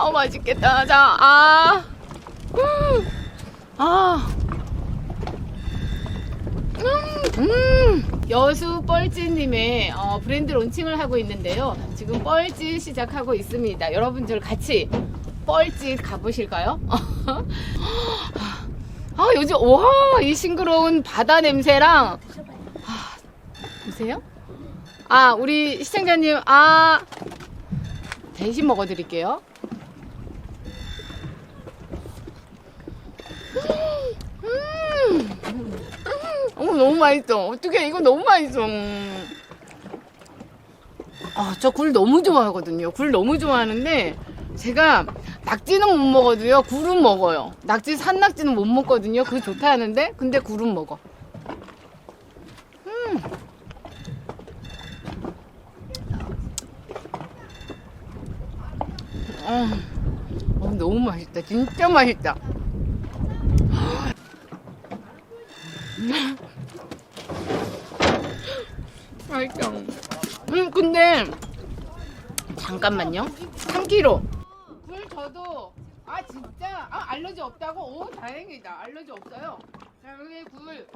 아 맛있겠다. 자, 아, 음, 아, 음, 음. 여수 뻘찌님의 어, 브랜드 론칭을 하고 있는데요. 지금 뻘찌 시작하고 있습니다. 여러분들 같이 뻘찌 가보실까요? 아 요즘 와이 싱그러운 바다 냄새랑 아, 보세요. 아 우리 시청자님 아 대신 먹어드릴게요. 음, 어머 너무 맛있어. 어떻게 이거 너무 맛있어. 아 저 굴 너무 좋아하거든요. 굴 너무 좋아하는데 제가 낙지는 못 먹어도요. 굴은 먹어요. 낙지 산낙지는 못 먹거든요. 그거 좋다 하는데 근데 굴은 먹어. 음. 어, 어, 너무 맛있다. 진짜 맛있다. 맛있다. 음, 근데 잠깐만요. 3kg. 굴 저도 아 진짜 아 알러지 없다고? 오 다행이다. 알러지 없어요. 자 여기 굴